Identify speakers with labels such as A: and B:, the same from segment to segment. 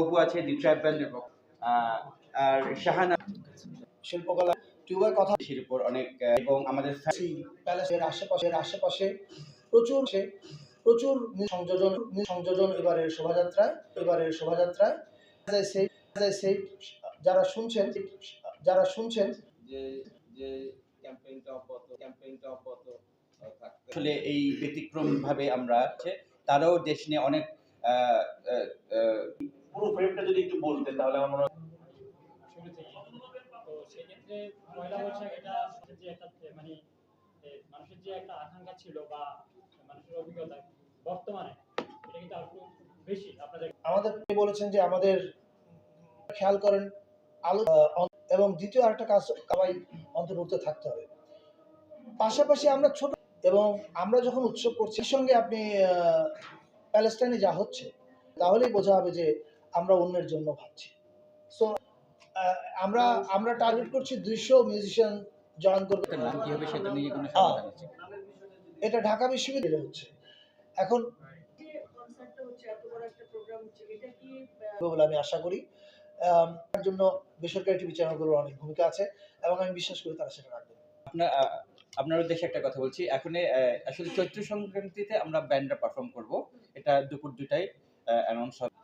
A: অপু আছে দি ট্রাইব ব্যান্ডের পক্ষ আর শাহানা।
B: শিল্পকলা টিউবের কথা
A: দেশের উপর অনেক এবং আমাদের
B: প্যালেসের আশেপাশের আশেপাশে প্রচুর সে প্রচুর সংযোজন সংযোজন এবারের শোভাযাত্রায় এবারের শোভাযাত্রায়। যারা শুনছেন যারা শুনছেন
C: যে যে ক্যাম্পেইনটা অব্যাহত ক্যাম্পেইনটা অব্যাহত
A: আসলে এই ব্যতিক্রম ভাবে আমরা আছে। তারাও দেশ নিয়ে অনেক
D: পুরো ফ্রেমটা যদি একটু বলতেন তাহলে আমার মনে হয়
E: তো সেক্ষেত্রে পয়লা বৈশাখ এটা যে একটা মানে মানুষের যে একটা আকাঙ্ক্ষা ছিল বা মানুষের অভিজ্ঞতা বর্তমানে এটা কিন্তু আরও বেশি আপনাদের
B: আমাদের বলেছেন যে আমাদের খেয়াল করেন আলো এবং দ্বিতীয় আরেকটা কাজ সবাই অন্তর্ভুক্ত থাকতে হবে। পাশাপাশি আমরা ছোট এবং আমরা যখন উৎসব করছি সঙ্গে আপনি আহ, প্যালেস্টাইনে যা হচ্ছে তাহলেই বোঝা হবে যে আমরা অন্যের জন্য ভাবছি। সো আমরা আমরা টার্গেট করছি দুইশো মিউজিশিয়ান জয়েন করবে। হ্যাঁ। এটা ঢাকা বিশ্ববিদ্যালয়ে হচ্ছে। এখন বলে আমি আশা করি তার জন্য বেসরকারি টিভি চ্যানেলগুলোর অনেক ভূমিকা আছে এবং আমি বিশ্বাস করি তারা সেটা রাখবে।
A: আপনার আপনার উদ্দেশ্যে একটা কথা বলছি। এখন আসলে চৈত্র সংক্রান্তিতে আমরা ব্যান্ডটা পারফর্ম করব। এটা দুপুর দুটায় অ্যানাউন্স হবে।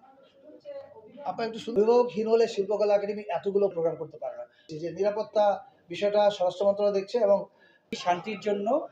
B: আপনার একটু অভিভাবকহীন হলে শিল্পকলা একাডেমি এতগুলো প্রোগ্রাম করতে পারে না। যে নিরাপত্তা বিষয়টা স্বরাষ্ট্র মন্ত্রণালয় দেখছে এবং
A: শান্তির জন্য